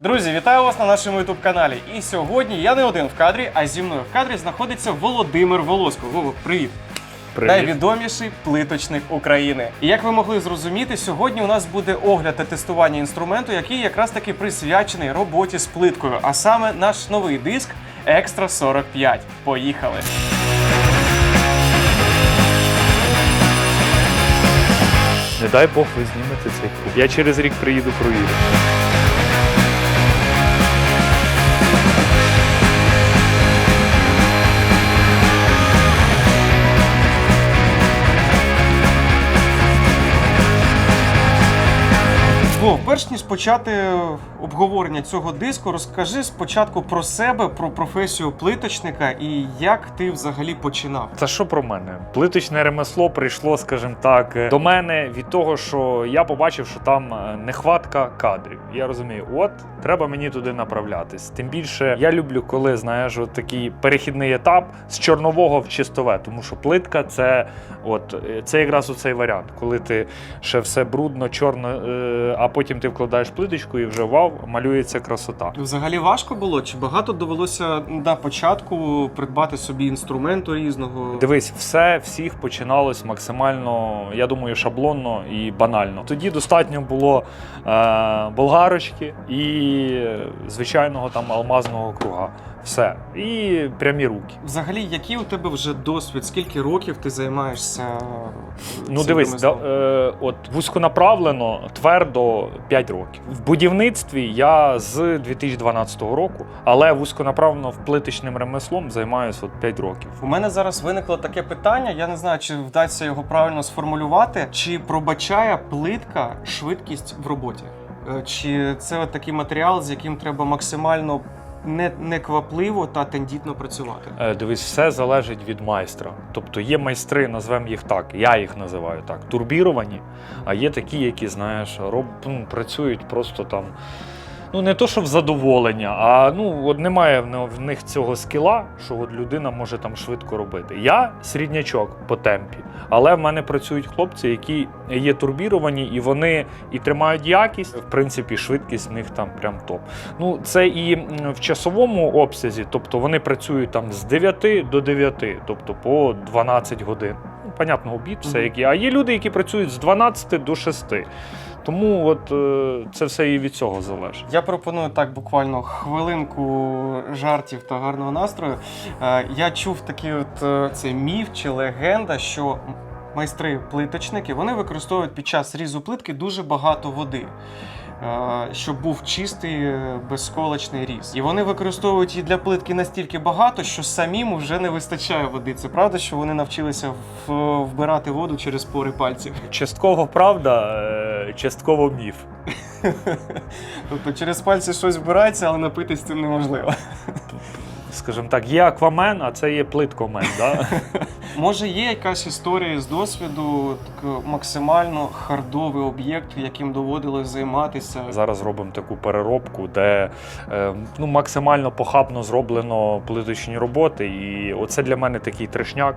Друзі, вітаю вас на нашому youtube каналі. І сьогодні я не один в кадрі, а зі мною в кадрі знаходиться Володимир Волоско. Вова, привіт! Найвідоміший плиточник України. І як ви могли зрозуміти, сьогодні у нас буде огляд та тестування інструменту, який якраз таки присвячений роботі з плиткою, а саме наш новий диск Extra 45. Поїхали! Не дай Бог ви знімете цей клуб. Я через рік приїду провірю. Вов, перш ніж почати обговорення цього диску, розкажи спочатку про себе, про професію плиточника і як ти взагалі починав. Та що про мене? Плиточне ремесло прийшло, скажімо так, е, до мене від того, що я побачив, що там е, нехватка кадрів. Я розумію, от треба мені туди направлятись. Тим більше я люблю, коли знаєш, от такий перехідний етап з чорнового в чистове, тому що плитка це, от е, це якраз оцей варіант, коли ти ще все брудно, чорно, а потім ти вкладаєш плиточку і вже вау, малюється красота. Взагалі важко було? Чи багато довелося на початку придбати собі інструменту різного? Дивись, все всіх починалось максимально, я думаю, шаблонно і банально. Тоді достатньо було е, болгарочки і звичайного там алмазного круга. Все. І прямі руки. Взагалі, який у тебе вже досвід? Скільки років ти займаєшся? Ну цим дивись, да, ремеслом? е, от вузьконаправлено, твердо 5 років. В будівництві я з 2012 року, але вузьконаправлено в плиточним ремеслом займаюся от 5 років. У мене зараз виникло таке питання. Я не знаю, чи вдасться його правильно сформулювати. Чи пробачає плитка швидкість в роботі? Е, Чи це от такий матеріал, з яким треба максимально не, неквапливо та тендітно працювати? Е, Дивись, все залежить від майстра. Тобто є майстри, назвемо їх так, я їх називаю так, турбіровані, а є такі, які, знаєш, роб, ну, працюють просто там. Ну, не то, що в задоволення, а ну, от немає в них цього скіла, що от людина може там швидко робити. Я середнячок по темпі, але в мене працюють хлопці, які є турбіровані, і вони і тримають якість. В принципі, швидкість в них там прям топ. Ну, це і в часовому обсязі, тобто вони працюють там з 9 до 9, тобто по 12 годин. Понятно, обід, все які. А є люди, які працюють з 12 до 6. Тому от е, це все і від цього залежить. Я пропоную так буквально хвилинку жартів та гарного настрою. Е, Я чув такий от е, цей міф чи легенда, що майстри-плиточники вони використовують під час різу плитки дуже багато води. Е, Щоб був чистий е, безсколочний різ. І вони використовують її для плитки настільки багато, що самим вже не вистачає води. Це правда, що вони навчилися вбирати воду через пори пальців. Частково правда, е, частково міф. Тобто через пальці щось вбирається, але напитись цим неможливо. Скажімо так, є аквамен, а це є плиткомен. Да? Може, є якась історія з досвіду, так, максимально хардовий об'єкт, яким доводилось займатися. Зараз робимо таку переробку, де е, ну, максимально похабно зроблено плиточні роботи. І оце для мене такий трешняк,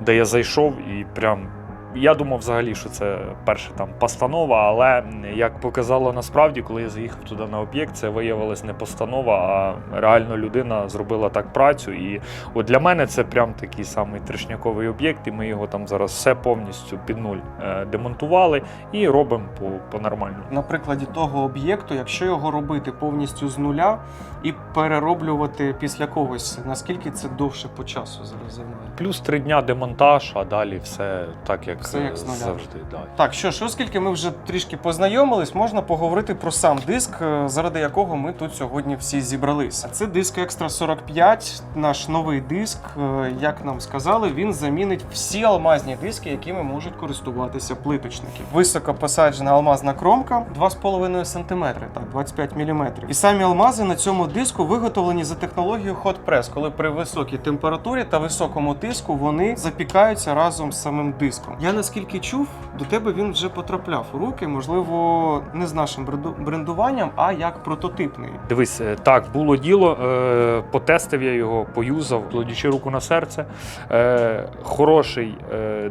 де я зайшов і прям. Я думав взагалі, що це перша там постанова, але як показало насправді, коли я заїхав туди на об'єкт, це виявилось не постанова, а реально людина зробила так працю. І от для мене це прям такий самий трешняковий об'єкт, і ми його там зараз все повністю під нуль е, демонтували і робимо по, по нормальному. На прикладі того об'єкту, якщо його робити повністю з нуля і перероблювати після когось, наскільки це довше по часу зараз займає? Плюс три дня демонтаж, а далі все так, як, Все як з нуля. завжди. Да. Так, що ж, оскільки ми вже трішки познайомились, можна поговорити про сам диск, е, заради якого ми тут сьогодні всі зібралися. Це диск Extra 45, наш новий диск. Е, Як нам сказали, він замінить всі алмазні диски, якими можуть користуватися плиточники. Високо посаджена алмазна кромка 2,5 см, так, 25 мм. І самі алмази на цьому диску виготовлені за технологією Hot Press, коли при високій температурі та високому тиску вони запікаються разом з самим диском. Я наскільки чув, до тебе він вже потрапляв у руки, можливо, не з нашим бренду- брендуванням, а як прототипний. Дивись, е, так, було діло, е, потестив я його, поюзав, кладучи руку на серце. Е, хороший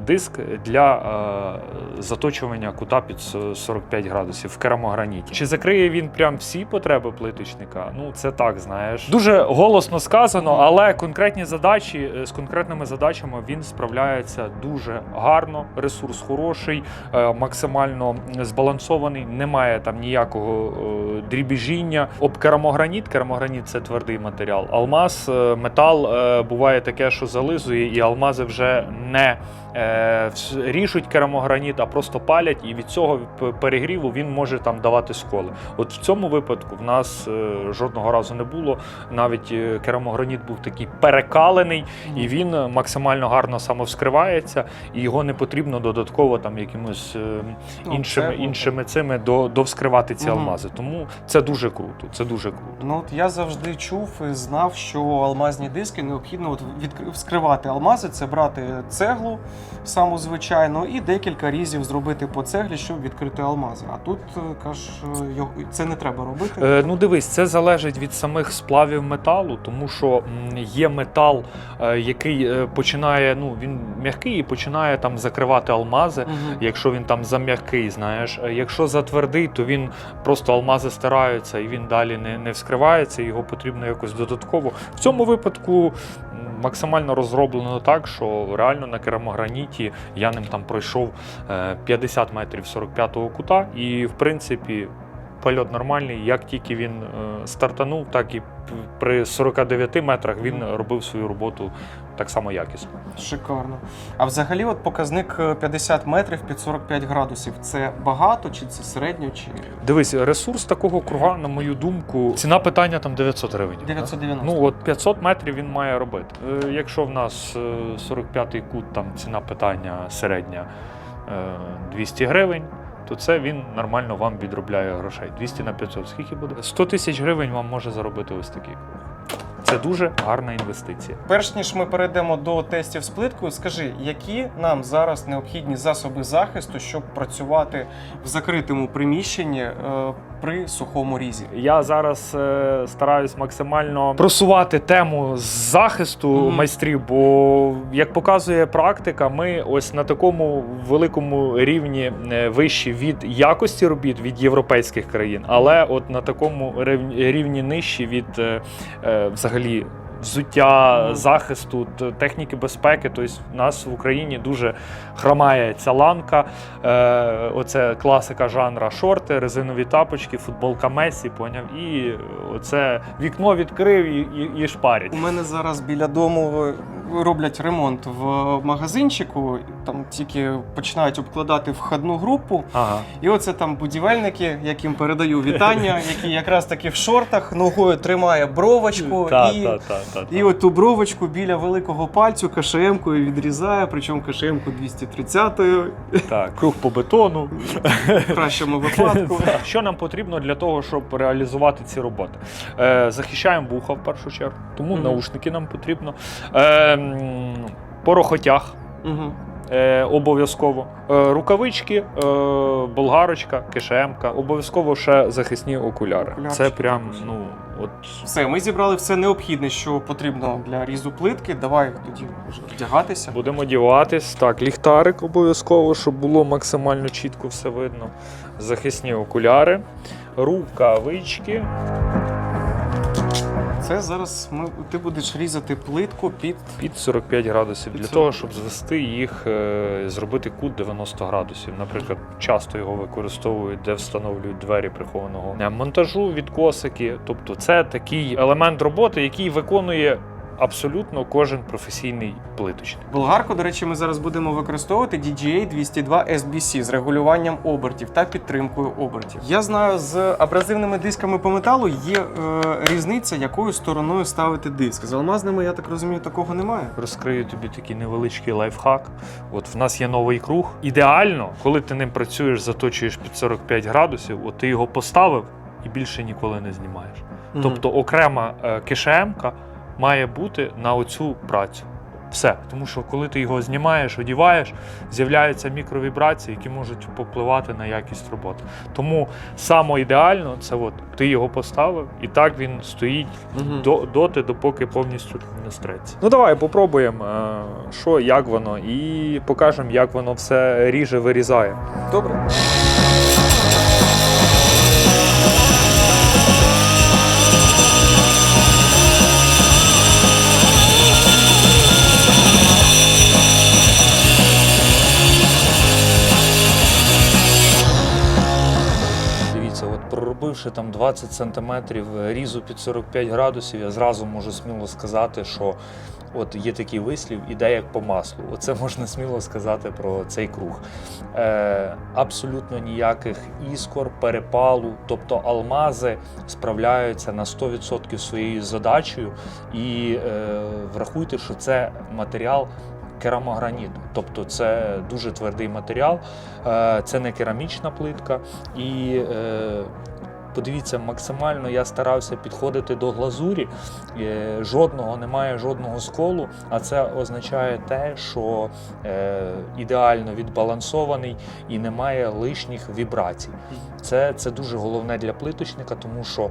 диск для заточування кута під со- 45 градусів в керамограніті. Чи закриє він прям всі потреби плиточника? Ну, це так, знаєш. Дуже голосно сказано, але конкретні задачі з конкретними задачами він справляється дуже гарно. Ресурс хороший, е, максимально збалансований, немає там ніякого е, дрібіжіння. Об керамограніт, керамограніт це твердий матеріал. Алмаз, е, метал буває таке, що зализує, і алмази вже не ріжуть керамограніт, а просто палять, і від цього перегріву він може там давати сколи. От в цьому випадку в нас жодного разу не було. Навіть керамограніт був такий перекалений, і він максимально гарно самовскривається, і його не потрібно додатково там якимось е, Ну, іншими, іншими цими до, довскривати ці Мгм. алмази. Тому це дуже круто. Це дуже круто. Ну от я завжди чув і знав, що алмазні диски необхідно от відкр- вскривати алмази, це брати цеглу саму звичайну і декілька різів зробити по цеглі, щоб відкрити алмази. А тут е, кажеш, е, це не треба робити. Е, ну дивись, це залежить від самих сплавів металу, тому що є метал, який починає, ну він м'який і починає там закривати алмази. угу. Якщо він там зам'який, знаєш, Е, якщо затвердий, то він просто алмази стираються і він далі не, не вскривається, його потрібно якось додатково. В цьому випадку максимально розроблено так, що реально на керамограніті я ним там пройшов е, 50 метрів 45-го кута, і в принципі. Польот нормальний, як тільки він е, стартанув, так і при 49 метрах він робив свою роботу так само якісно. Шикарно. А взагалі, от показник е, 50 метрів під 45 градусів це багато, чи це середньо, чи Дивись, ресурс такого круга, на мою думку, ціна питання там 900 гривень. 990? Ну от 500 метрів він має робити. Е, Якщо в нас е, 45-й кут, там ціна питання середня е, 200 гривень. То це він нормально вам відробляє грошей. 200 на 500. Скільки буде? 100 тисяч гривень вам може заробити ось такий круг. Це дуже гарна інвестиція. Перш ніж ми перейдемо до тестів з плиткою, скажи, які нам зараз необхідні засоби захисту, щоб працювати в закритому приміщенні е, при сухому різі? Я зараз е, стараюсь максимально просувати тему захисту Мгм. майстрів, бо як показує практика, ми ось на такому великому рівні е, вищі від якості робіт від європейських країн, але от на такому рівні, рівні нижчі від е, е, взагалі. Взуття захисту, техніки безпеки. Тобто в нас в Україні дуже хромає ця ланка. Е, оце класика жанра шорти, резинові тапочки, футболка Месі, поняв? І оце вікно відкрив і, і, і шпарить. У мене зараз біля дому роблять ремонт в магазинчику. Там тільки починають обкладати входну групу. Ага. І оце там будівельники, яким передаю вітання, які якраз таки в шортах ногою тримає бровочку Та, і. та, та, І от ту бровочку біля великого пальцю КШМ-кою відрізає, причому КШМ-ку 230-ю так. Круг по бетону. в кращому випадку. Що нам потрібно для того, щоб реалізувати ці роботи? Е, захищаємо вуха в першу чергу, тому Мгм. наушники нам потрібно. Е, порохотяг. Угу. Е, обов'язково. Е, рукавички, е, болгарочка, кишемка, обов'язково ще захисні окуляри. Окулярчики Це прям, ну, от Все, ми зібрали все необхідне, що потрібно для різу плитки. Давай тоді вдягатися. будемо діватись. Так, ліхтарик обов'язково, щоб було максимально чітко все видно. Захисні окуляри, рукавички. Це зараз ми, ти будеш різати плитку під Під 45 градусів Під для 40. того, щоб звести їх, е, зробити кут 90 градусів. Наприклад, часто його використовують, де встановлюють двері прихованого е, монтажу, відкосики. Тобто, це такий елемент роботи, який виконує абсолютно кожен професійний плиточник. болгарку. До речі, ми зараз будемо використовувати DGA 202 SBC з регулюванням обертів та підтримкою обертів. Я знаю, з абразивними дисками по металу є е, різниця, якою стороною ставити диск. З алмазними, я так розумію, такого немає. Розкрию тобі такий невеличкий лайфхак. От в нас є новий круг. Ідеально, коли ти ним працюєш, заточуєш під 45 градусів, от ти його поставив і більше ніколи не знімаєш. Тобто окрема е, кишемка має бути на оцю працю. Все. Тому що коли ти його знімаєш, одіваєш, з'являються мікровібрації, які можуть попливати на якість роботи. Тому саме ідеально це от ти його поставив, і так він стоїть до, доти, допоки повністю не стреться. Ну давай попробуємо, е, що, як воно, і покажемо, як воно все ріже, вирізає. Добре. От проробивши там 20 сантиметрів різу під 45 градусів, я зразу можу сміло сказати, що от є такий вислів, іде як по маслу. Оце можна сміло сказати про цей круг. Е, абсолютно ніяких іскор, перепалу, тобто алмази справляються на 100% своєю задачею. І е, врахуйте, що це матеріал. Керамограніт, тобто це дуже твердий матеріал, е, це не керамічна плитка. І е, подивіться, максимально я старався підходити до глазурі. Е, жодного немає жодного сколу, а це означає те, що е, ідеально відбалансований і немає лишніх вібрацій. Це, це дуже головне для плиточника, тому що.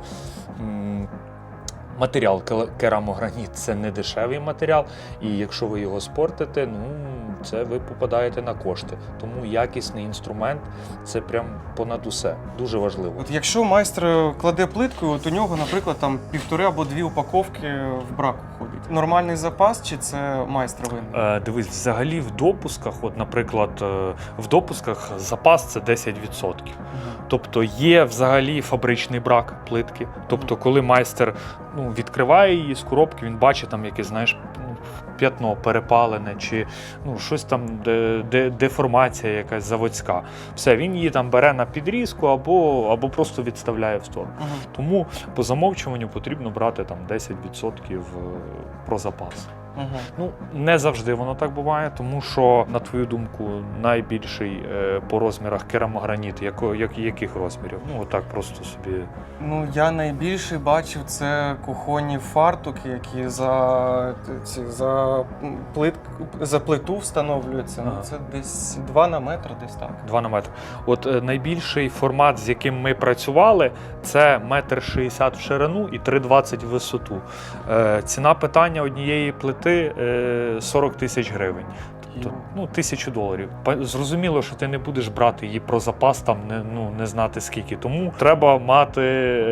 Матеріал керамограніт це не дешевий матеріал, і якщо ви його спортите, ну це ви попадаєте на кошти. Тому якісний інструмент це прям понад усе. Дуже важливо. От якщо майстер кладе плитку, от у нього, наприклад, там півтори або дві упаковки в брак уходить. Нормальний запас чи це майстер винен? Е, дивись, взагалі в допусках, от, наприклад, е, в допусках запас це 10%. Тобто є взагалі фабричний брак плитки. Тобто, коли майстер ну, відкриває її з коробки, він бачить там якесь, знаєш, ну, п'ятно перепалене, чи ну, щось там, де, де, деформація якась заводська. Все, він її там бере на підрізку або, або просто відставляє в сторону. Мгм. Тому по замовчуванню потрібно брати там 10% про запас. Мгм. Ну, не завжди воно так буває, тому що, на твою думку, найбільший е, по розмірах керамограніт, яких розмірів? Ну, отак просто собі. Ну, я найбільше бачив це кухонні фартуки, які за, ці, за, плит, за плиту встановлюються. Ну, Ага. це десь 2 на метр, десь так. 2 на метр. От е, найбільший формат, з яким ми працювали, це метр 60 в ширину і 3,20 в висоту. Е, ціна питання однієї плити е, 40 тисяч гривень. Тобто, ну, тисячу доларів. Зрозуміло, що ти не будеш брати її про запас, там не, ну, не знати скільки. Тому треба мати,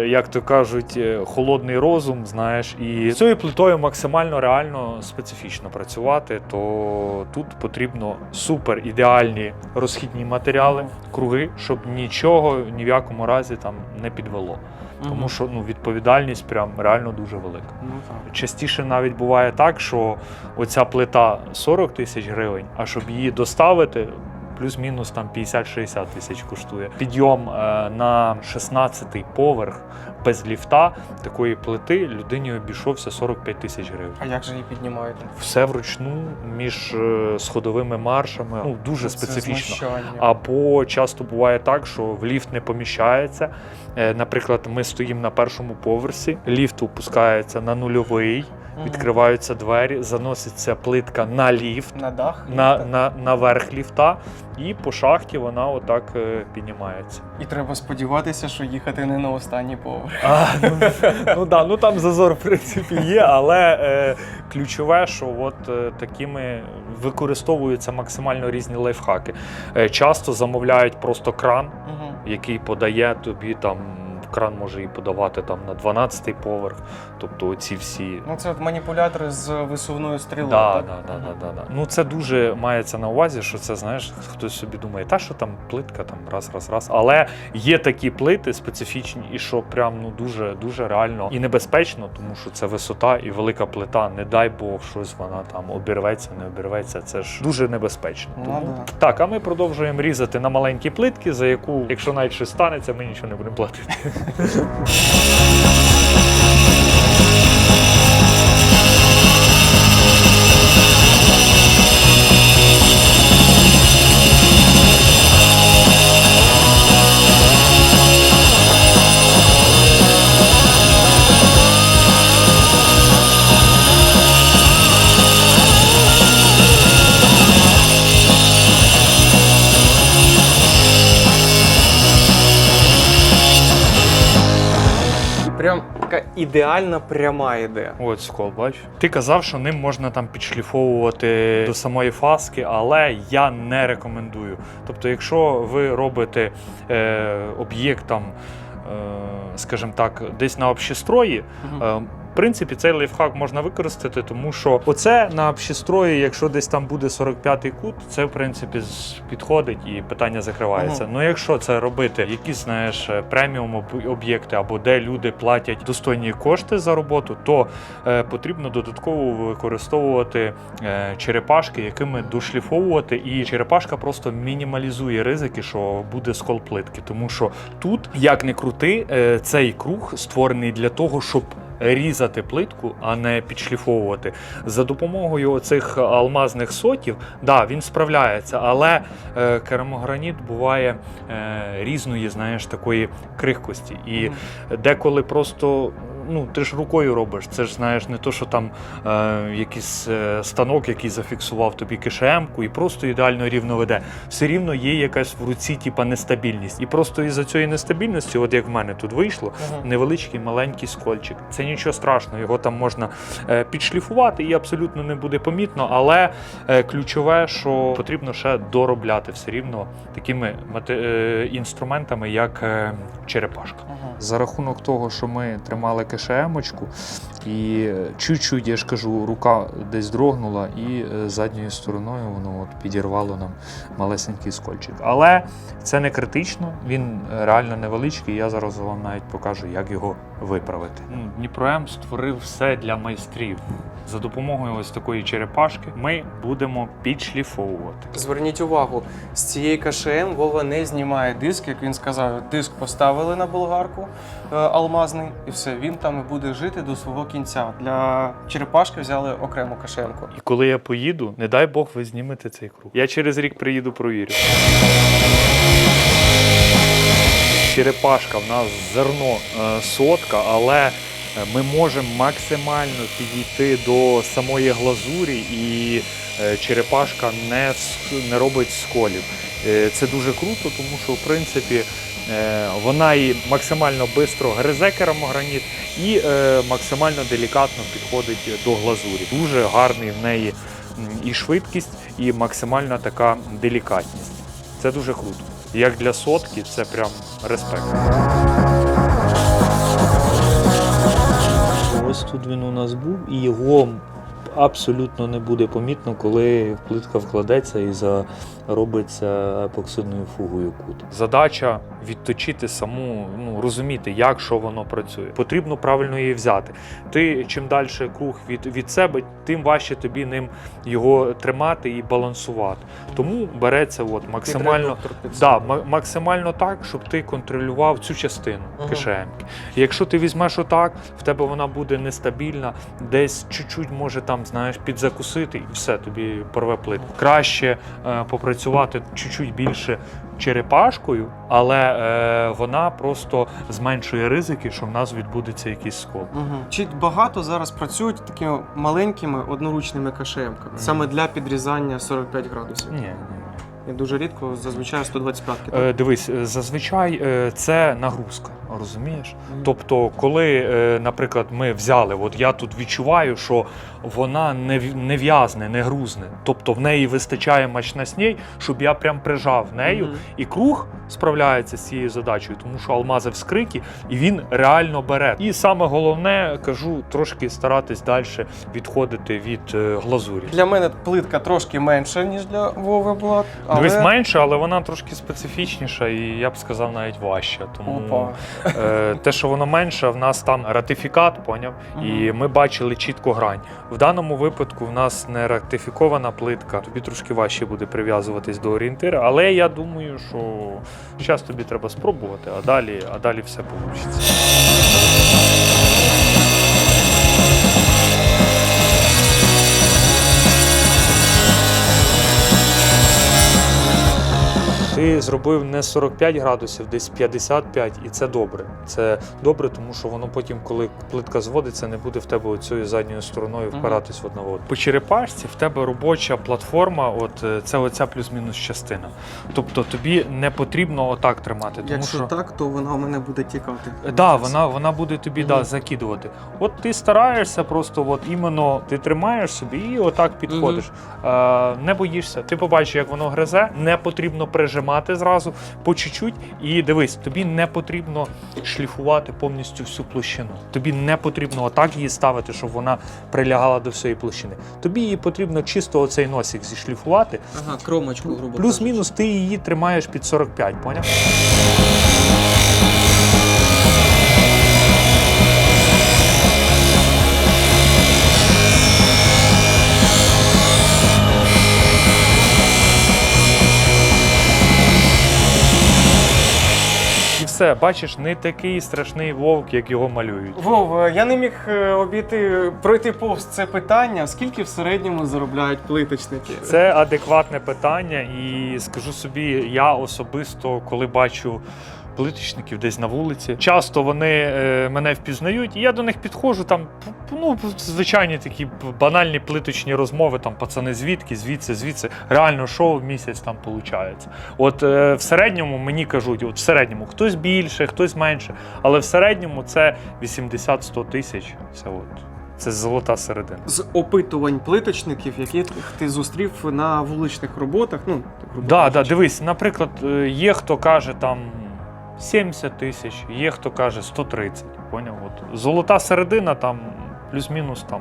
як то кажуть, е, холодний розум, знаєш, і з цією плитою максимально реально специфічно працювати, то тут потрібно супер ідеальні розхідні матеріали, круги, щоб нічого ні в якому разі там не підвело. Тому що ну, відповідальність прям реально дуже велика. Ну, так. Частіше навіть буває так, що оця плита 40 тисяч гривень, а щоб її доставити, плюс-мінус там 50-60 тисяч коштує. Підйом е, на 16-й поверх без ліфта такої плити людині обійшовся 45 тисяч гривень. А як же її піднімають? Все вручну між е, сходовими маршами. Ну дуже Це специфічно. знущання. Або часто буває так, що в ліфт не поміщається. Е, Наприклад, ми стоїмо на першому поверсі, ліфт опускається на нульовий, відкриваються двері, заноситься плитка на ліфт, на дах на, на, на верх ліфта, і по шахті вона отак е, піднімається. і треба сподіватися, що їхати не на останній поверх. А, ну, ну, да, ну там зазор, в принципі, є, але е, ключове, що от е, такими використовуються максимально різні лайфхаки. Е, часто замовляють просто кран. Який подає тобі там. Кран може і подавати там на 12-й поверх, тобто ці всі. Ну, це маніпулятори з висувною стрілою. Да, так? да, да, да, да, да. Ну це дуже мається на увазі, що це знаєш, хтось собі думає, та що там плитка, там раз, раз, раз. Але є такі плити специфічні, і що прям ну дуже дуже реально і небезпечно, тому що це висота і велика плита. Не дай Бог, щось вона там обірветься, не обірветься. Це ж дуже небезпечно. Ну, Тому да. так, а ми продовжуємо різати на маленькі плитки, за яку, якщо навіть щось станеться, ми нічого не будемо платити. 还 ідеальна пряма йде. От скол, бач. Ти казав, що ним можна там підшліфовувати до самої фаски, але я не рекомендую. Тобто, якщо ви робите е, об'єкт там, е, скажімо так, десь на общестрої, Мгм. Е, В принципі, цей лайфхак можна використати, тому що оце на общестрої, якщо десь там буде 45-й кут, це в принципі підходить і питання закривається. Ага. Ну якщо це робити, якісь знаєш е, преміум об'єкти або де люди платять достойні кошти за роботу, то е, потрібно додатково використовувати е, черепашки, якими дошліфовувати, і черепашка просто мінімалізує ризики, що буде скол плитки, тому що тут, як не крути, е, цей круг створений для того, щоб різати плитку, а не підшліфовувати. За допомогою цих алмазних сотів, да, він справляється, але е, керамограніт буває е, різної, знаєш, такої крихкості. І деколи просто. Ну, ти ж рукою робиш. Це ж знаєш, не то, що там е, якийсь е, станок, який зафіксував тобі кишемку і просто ідеально рівно веде. Все рівно є якась в руці, типа нестабільність. І просто із-за цієї нестабільності, от як в мене тут вийшло, Мгм. невеличкий маленький скольчик. Це нічого страшного, його там можна е, підшліфувати і абсолютно не буде помітно. Але е, ключове, що потрібно ще доробляти все рівно такими е, інструментами, як е, черепашка. Мгм. За рахунок того, що ми тримали КШМочку, і е, чуть-чуть, я ж кажу, рука десь дрогнула, і е, задньою стороною воно от підірвало нам малесенький скольчик. Але це не критично, він е, реально невеличкий. Я зараз вам навіть покажу, як його виправити. Дніпром створив все для майстрів. За допомогою ось такої черепашки ми будемо підшліфовувати. Зверніть увагу, з цієї КШМ Вова не знімає диск, як він сказав. Диск поставили на болгарку алмазний, і все, він там і буде жити до свого кінця. Для черепашки взяли окрему КШМ-ку. І коли я поїду, не дай Бог, ви знімете цей круг. Я через рік приїду, провірю. Черепашка в нас зерно е, сотка, але е, ми можемо максимально підійти до самої глазурі, і е, черепашка не, не робить сколів. Е, Це дуже круто, тому що в принципі е, вона і максимально швидко гризе керамограніт, і е, максимально делікатно підходить до глазурі. Дуже гарний в неї і швидкість, і максимальна така делікатність. Це дуже круто. Як для сотки, це прям респект. Ось тут він у нас був, і його абсолютно не буде помітно, коли плитка вкладеться і заробиться епоксидною фугою кут. Задача відточити саму, ну розуміти, як що воно працює. Потрібно правильно її взяти. Ти чим далі круг від, від себе, тим важче тобі ним його тримати і балансувати. Тому береться от максимально. Да, ма- максимально так, щоб ти контролював цю частину Ага. кишеньки. Якщо ти візьмеш отак, в тебе вона буде нестабільна, десь чуть-чуть може там, знаєш, підзакусити, і все, тобі порве плитку. Краще е, попрацювати чуть-чуть більше черепашкою, але е, вона просто зменшує ризики, що в нас відбудеться якийсь скол. Угу. Чи багато зараз працюють такими маленькими одноручними КШМ-ками, саме для підрізання 45 градусів? Ні, ні. І дуже рідко, зазвичай 125 Е, дивись, е, зазвичай е, це нагрузка, розумієш? Тобто, коли, е, наприклад, ми взяли, от я тут відчуваю, що вона не, в- не в'язне, не грузне. Тобто в неї вистачає мачнасній, щоб я прям прижав нею. І круг справляється з цією задачею, тому що алмази вскриті, і він реально бере. І саме головне, кажу, трошки старатись далі відходити від е, глазурі. Для мене плитка трошки менша, ніж для Вови була. Але... Дивись менше, але вона трошки специфічніша, і я б сказав навіть важча. Тому Опа. е, те, що воно менше, в нас там ратифікат, поняв, і ми бачили чітко грань. В даному випадку в нас не ратифікована плитка. Тобі трошки важче буде прив'язуватись до орієнтира, але я думаю, що зараз тобі треба спробувати, а далі, а далі все вийде. Ти зробив не 45 градусів, десь 55, і це добре. Це добре, тому що воно потім, коли плитка зводиться, не буде в тебе оцією задньою стороною впиратись в одна в одну. По черепашці в тебе робоча платформа, от е, це оця плюс-мінус частина. Тобто тобі не потрібно отак тримати, тому Якщо що так, то вона у мене буде тікати. Так, да, вона, вона буде тобі Мгм. да, закидувати. От ти стараєшся просто, от іменно ти тримаєш собі і отак підходиш. Е, не боїшся. Ти побачиш, як воно гризе, не потрібно прижимати зразу по чуть-чуть. І дивись, тобі не потрібно шліфувати повністю всю площину. Тобі не потрібно отак її ставити, щоб вона прилягала до всієї площини. Тобі її потрібно чисто оцей носик зішліфувати. Ага, кромочку, грубо Плюс-мінус ти її тримаєш під 45, поняв? Все, бачиш, не такий страшний вовк, як його малюють. Вов, е, я не міг е, обійти пройти повз це питання. Скільки в середньому заробляють плиточники? Це адекватне питання, і скажу собі, я особисто, коли бачу плиточників десь на вулиці, часто вони е, мене впізнають, і я до них підходжу. Там ну звичайні такі банальні плиточні розмови. Там пацани звідки, звідси, звідси. Реально, що в місяць там виходить. От е, в середньому мені кажуть, от в середньому хтось більше, хтось менше, але в середньому це 80-100 тисяч. Це от. Це золота середина. З опитувань плиточників, яких ти зустрів на вуличних роботах, ну грубо Да, да, дивись, наприклад, е, є хто каже там 70 тисяч, є хто каже 130. Поняв? От золота середина там плюс-мінус там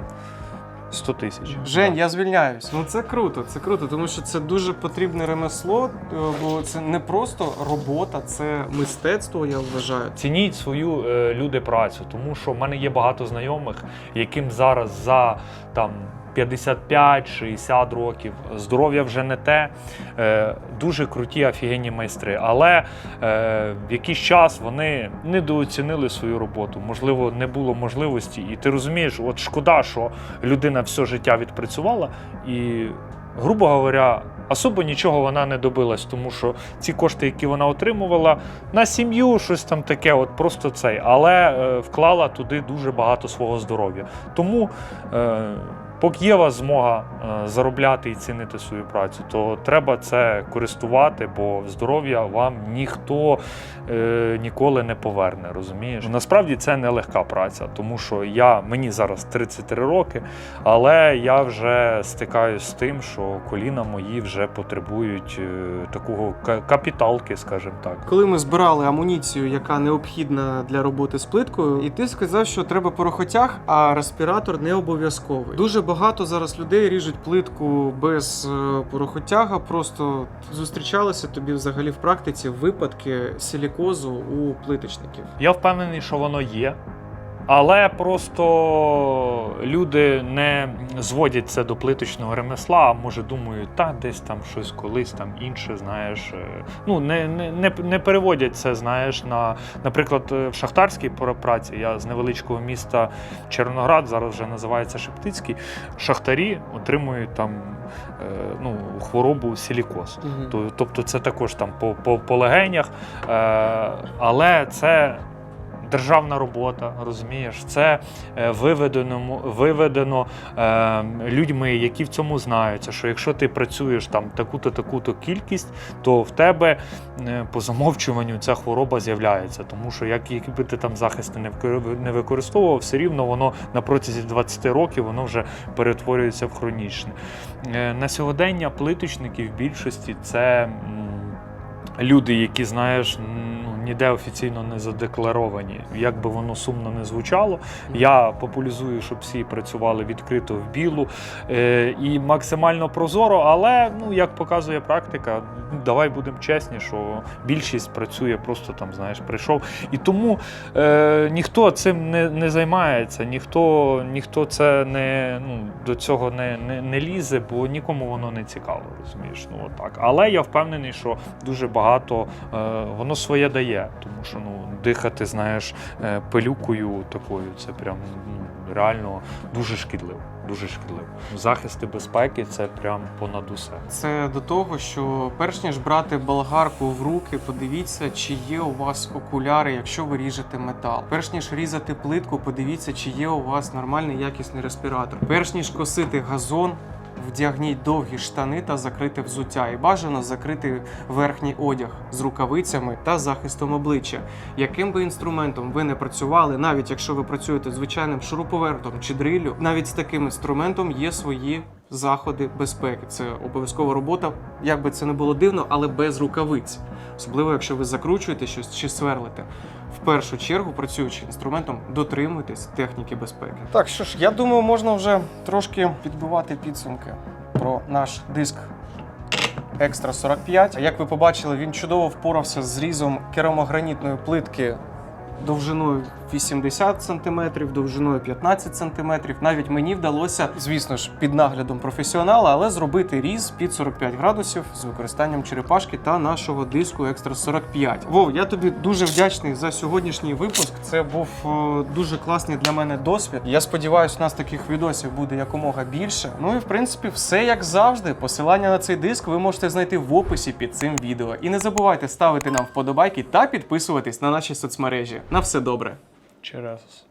100 тисяч. Жень, я звільняюсь. Ну це круто, це круто, тому що це дуже потрібне ремесло, е, бо це не просто робота, це мистецтво, я вважаю. Цініть свою е, люди працю, тому що в мене є багато знайомих, яким зараз за там. 55-60 років, здоров'я вже не те. Е, дуже круті офігенні майстри. Але е, в якийсь час вони недооцінили свою роботу. Можливо, не було можливості. І ти розумієш, от шкода, що людина все життя відпрацювала і. Грубо говоря, особо нічого вона не добилась, тому що ці кошти, які вона отримувала, на сім'ю, щось там таке, от просто цей, але е, вклала туди дуже багато свого здоров'я. Тому, е, поки є вас змога е, заробляти і цінити свою працю, то треба це користувати, бо здоров'я вам ніхто е, ніколи не поверне. Розумієш? Насправді це не легка праця, тому що я мені зараз 33 роки, але я вже стикаюсь з тим, що коліна мої вже потребують е, такого ка- капіталки, скажімо так. Коли ми збирали амуніцію, яка необхідна для роботи з плиткою, і ти сказав, що треба порохотяг, а респіратор не обов'язковий. Дуже багато зараз людей ріжуть плитку без е, порохотяга. Просто зустрічалися тобі взагалі в практиці випадки силікозу у плиточників. Я впевнений, що воно є. Але просто люди не зводять це до плиточного ремесла, а може думають, та десь там щось колись там інше, знаєш. е, Ну не, не, не, переводять це, знаєш, на, наприклад, е, в шахтарській праці. Я з невеличкого міста Червоноград, зараз вже називається Шептицький. Шахтарі отримують там е, ну, хворобу силікоз. То- Тобто це також там по, по, по легенях, але це державна робота, розумієш, це е, виведено, виведено е, людьми, які в цьому знаються, що якщо ти працюєш там таку-то таку-то кількість, то в тебе е, по замовчуванню ця хвороба з'являється. Тому що як, якби ти там захисти не використовував, все рівно воно на протязі 20 років воно вже перетворюється в хронічне. Е, На сьогодення плиточники в більшості це люди, які, знаєш, ніде офіційно не задекларовані. Як би воно сумно не звучало, я популяризую, щоб всі працювали відкрито в білу е, і максимально прозоро, але ну, як показує практика, давай будемо чесні, що більшість працює просто там, знаєш, прийшов. І тому е, ніхто цим не, не займається, ніхто, ніхто це не, ну, до цього не, не, не лізе, бо нікому воно не цікаво, розумієш. Ну, отак. Але я впевнений, що дуже багато е, воно своє дає. Є. Тому що ну, дихати, знаєш, е, пилюкою такою, це прям ну, реально дуже шкідливо. Дуже шкідливо. Захист і безпеки це прям понад усе. Це до того, що перш ніж брати болгарку в руки, подивіться, чи є у вас окуляри, якщо ви ріжете метал. Перш ніж різати плитку, подивіться, чи є у вас нормальний якісний респіратор. Перш ніж косити газон. Вдягніть довгі штани та закрите взуття, і бажано закрити верхній одяг з рукавицями та захистом обличчя. Яким би інструментом ви не працювали, навіть якщо ви працюєте звичайним шуруповертом чи дрилю, навіть з таким інструментом є свої заходи безпеки. Це обов'язкова робота, як би це не було дивно, але без рукавиць. Особливо, якщо ви закручуєте щось чи сверлите. Першу чергу, працюючи інструментом, дотримуйтесь техніки безпеки. Так що ж, я думаю, можна вже трошки підбивати підсумки про наш диск Екстра 45. Як ви побачили, він чудово впорався з зрізом керамогранітної плитки довжиною 80 см, довжиною 15 см. Навіть мені вдалося, звісно ж, під наглядом професіонала, але зробити різ під 45 градусів з використанням черепашки та нашого диску Екстра 45. Вов, я тобі дуже вдячний за сьогоднішній випуск. Це був е, дуже класний для мене досвід. Я сподіваюся, у нас таких відосів буде якомога більше. Ну і в принципі, все як завжди. Посилання на цей диск ви можете знайти в описі під цим відео. І не забувайте ставити нам вподобайки та підписуватись на наші соцмережі. На все добре. Через.